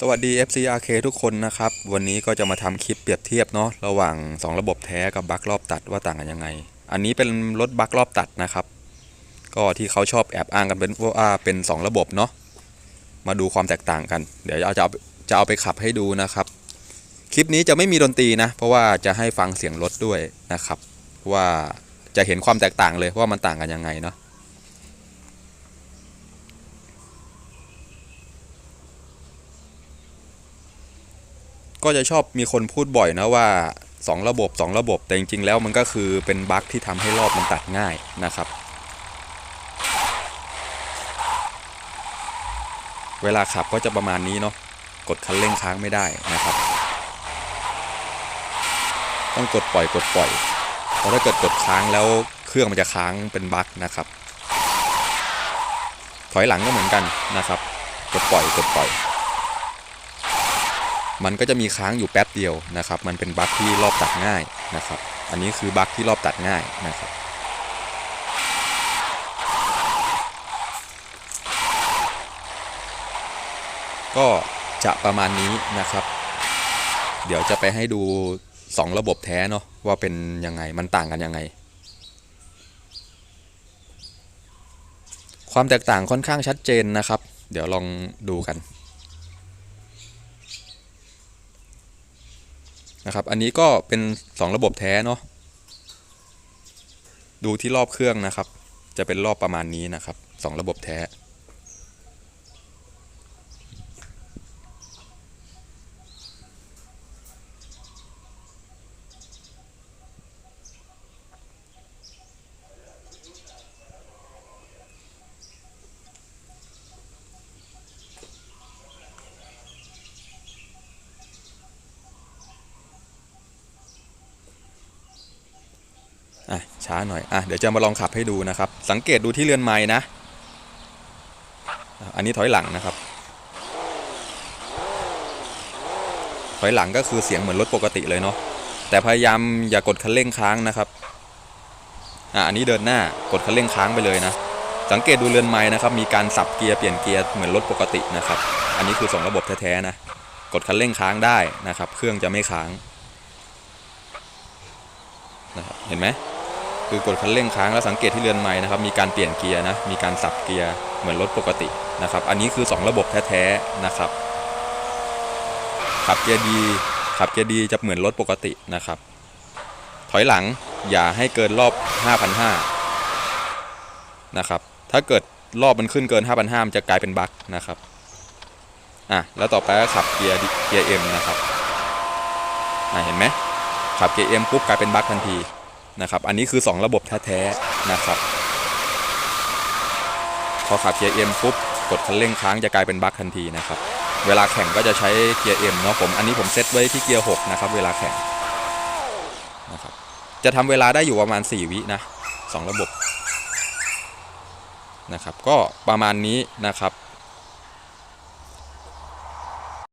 สวัสดี FC RK ทุกคนนะครับ วันนี้ก็จะมาทำคลิปเปรียบเทียบเนาะระหว่าง 2 ระบบแท้กับบั๊กรอบตัดว่าต่างกันยังไง อันนี้เป็นรถบั๊กรอบตัดนะครับ ก็ที่เขาชอบแอบอ้างกันเป็นว่าเป็น 2 ระบบเนาะมาดูความแตกต่างกัน เดี๋ยวจะเอาจะเอาไปขับให้ดูนะครับ คลิปนี้จะไม่มีดนตรีนะ เพราะว่าจะให้ฟังเสียงรถด้วยนะครับ ว่าจะเห็นความแตกต่างเลยว่ามันต่างกันยังไงเนาะ ก็จะชอบมีคนพูดบ่อยนะว่า 2 ระบบ 2 ระบบแต่จริงๆแล้วมันก็คือเป็นบั๊กที่ทำให้รอบมันตัดง่ายนะครับ เวลาขับก็จะประมาณนี้เนาะกดคันเร่งค้างไม่ได้นะครับ ต้องกดปล่อยกดปล่อยเพราะถ้าเกิดกดค้างแล้วเครื่องมันจะค้างเป็นบั๊กนะครับ ถอยหลังก็เหมือนกันนะครับ กดปล่อยกดปล่อย มันก็จะมีค้างอยู่แป๊บเดียวนะครับ มันเป็นบั๊กที่รอบตัดง่ายนะครับ อันนี้คือบั๊กที่รอบตัดง่ายนะครับก็จะประมาณนี้นะครับ เดี๋ยวจะไปให้ดู 2 ระบบแท้เนาะว่าเป็นยังไงมันต่างกันยังไง ความแตกต่างค่อนข้างชัดเจนนะครับ เดี๋ยวลองดูกัน นะครับ อันนี้ก็เป็น 2 ระบบแท้เนาะดูที่รอบเครื่องนะครับ จะเป็นรอบประมาณนี้นะครับ 2 ระบบแท้ อะช้าหน่อยอะเดี๋ยวจะมาลองขับให้ดูนะครับ สังเกตดูที่เรือนไม้นะ อันนี้ถอยหลังนะครับ ถอยหลังก็คือเสียงเหมือนรถปกติเลยเนาะแต่พยายามอย่ากดคันเร่งค้างนะครับอะอันนี้เดินหน้ากดคันเร่งค้างไปเลยนะ สังเกตดูเรือนไม้นะครับ มีการสับเกียร์เปลี่ยนเกียร์เหมือนรถปกตินะครับ อันนี้คือสองระบบแท้ๆนะกดคันเร่งค้างได้นะครับ เครื่องจะไม่ค้างนะครับเห็นไหม คือกดคันเร่งค้างแล้วสังเกตที่เรือนไม้นะครับมีการเปลี่ยนเกียร์นะมีการสับเกียร์เหมือนรถปกตินะครับ อันนี้คือ 2 ระบบแท้ๆนะครับ ขับเกียร์ดีขับเกียร์ดีจะเหมือนรถปกตินะครับ ถอยหลังอย่าให้เกินรอบ 5,500นะครับถ้าเกิดรอบมันขึ้นเกิน 5,500มันจะกลายเป็นบั๊กนะครับอะแล้วต่อไปก็ขับเกียร์เกียร์เอ็มนะครับอะเห็นไหมขับเกียร์เอ็มปุ๊บกลายเป็นบั๊กทันที นะครับ อันนี้คือ 2 ระบบแท้ๆนะครับ พอขับเกียร์เอ็มปุ๊บกดคันเร่งค้างจะกลายเป็นบั๊กทันทีนะครับ เวลาแข่งก็จะใช้เกียร์เอ็มเนาะผมอันนี้ผมเซตไว้ที่เกียร์6นะครับ เวลาแข่งนะครับ จะทำเวลาได้อยู่ประมาณ 4 วินะ 2 ระบบนะครับ ก็ประมาณนี้นะครับ